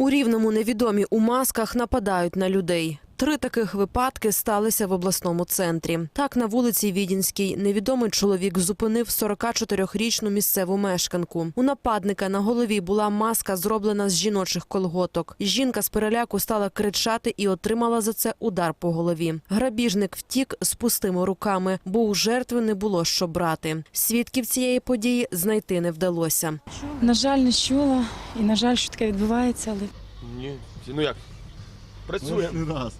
У рівному невідомі у масках нападають на людей. Три таких випадки сталися в обласному центрі. Так, на вулиці Відінській невідомий чоловік зупинив 44-річну місцеву мешканку. У нападника на голові була маска, зроблена з жіночих колготок. Жінка з переляку стала кричати і отримала за це удар по голові. Грабіжник втік з пустими руками, бо у жертви не було що брати. Свідків цієї події знайти не вдалося. На жаль, не чула, і на жаль, що таке відбувається, але Ні. Ну як? Працює. Не раз.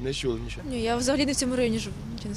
Не чули нічого. Ні, я взагалі не в цьому районі живу.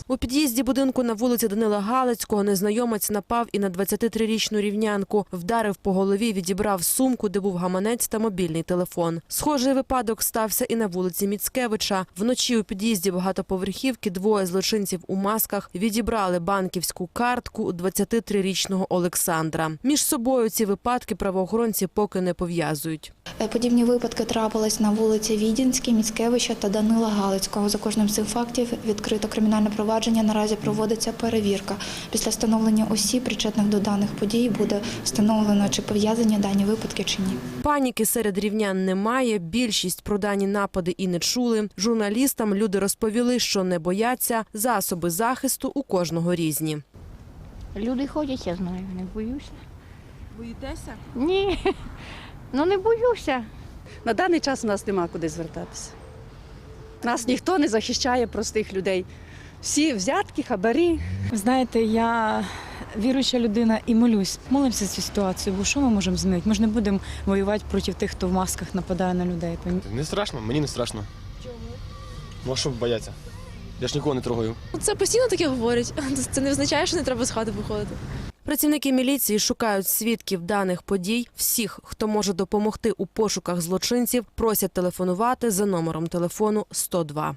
У під'їзді будинку на вулиці Данила Галицького незнайомець напав і на 23-річну рівнянку. Вдарив по голові, відібрав сумку, де був гаманець та мобільний телефон. Схожий випадок стався і на вулиці Міцкевича. Вночі у під'їзді багатоповерхівки двоє злочинців у масках відібрали банківську картку у 23-річного Олександра. Між собою ці випадки правоохоронці поки не пов'язують. Е, Подібні випадки трапились на вулиці Відінській, Міцкевича та Данила Галицького. За кожним з цих фактів відкрито кримінальне провадження. Наразі проводиться перевірка. Після встановлення осіб, причетних до даних подій, буде встановлено, чи пов'язані дані випадки чи ні. Паніки серед рівнян немає. Більшість про дані напади і не чули. Журналістам люди розповіли, що не бояться. Засоби захисту у кожного різні. Люди ходять, я знаю, не боюся. Боїтеся? Ні. Ну не боюся. На даний час у нас нема куди звертатися. Нас ніхто не захищає простих людей. Всі взятки, хабарі. знаєте, я віруюча людина і молюсь. Молимося цю ситуацію, бо що ми можемо змінити? Ми ж не будемо воювати проти тих, хто в масках нападає на людей. Не страшно, мені не страшно. Чому? Ну а що бояться? Я ж нікого не трогаю. Це постійно таке говорять. Це не означає, що не треба з хати виходити. Працівники міліції шукають свідків даних подій. Всіх, хто може допомогти у пошуках злочинців, просять телефонувати за номером телефону 102.